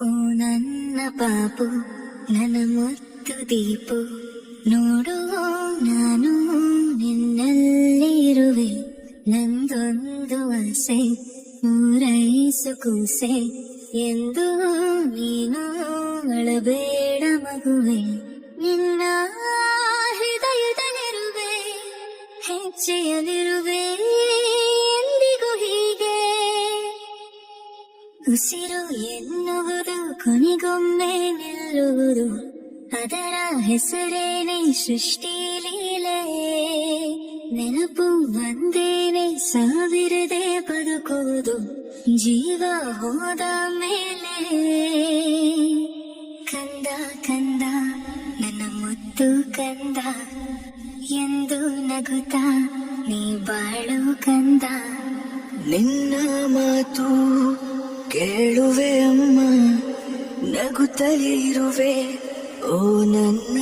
ಓ ನನ್ನ ಪಾಪು ನನ್ನ ಮುತ್ತು ದೀಪು ನೋಡು ನಾನು ನಿನ್ನಲ್ಲಿ ಇರುವೆ ನಂದೊಂದು ಆಸೆ ಪೂರೈಸು ಕೂಸೆ ಎಂದು ನೀನು ಅಳಬೇಡ ಮಗುವೆ ನಿನ್ನ ಹೃದಯದಲ್ಲಿರುವೆ ಹೆಜ್ಜೆಯಲ್ಲಿರುವೆ ಉಸಿರು ಎನ್ನುವುದು ಕೊನೆಗೊಮ್ಮೆ ನಿಲ್ಲುವುದು. ಅದರ ಹೆಸರೇನೆ ಸೃಷ್ಟಿ ಲೀಲೆ ನೆನಪು ಒಂದೇನೆ ಸಾವಿರದೆ ಬದುಕುವುದು ಜೀವ ಹೋದ ಮೇಲೆ. ಕಂದ ಕಂದ, ನನ್ನ ಮುತ್ತು ಕಂದ. ಎಂದು ನಗುತ್ತ ನೀ ಬಾಳು ಕಂದ. ನಿನ್ನ ಮಾತು ಕೇಳುವೆ ಅಮ್ಮ ನಗುತ್ತಲೇ ಇರುವೆ. ಓ ನನ್ನ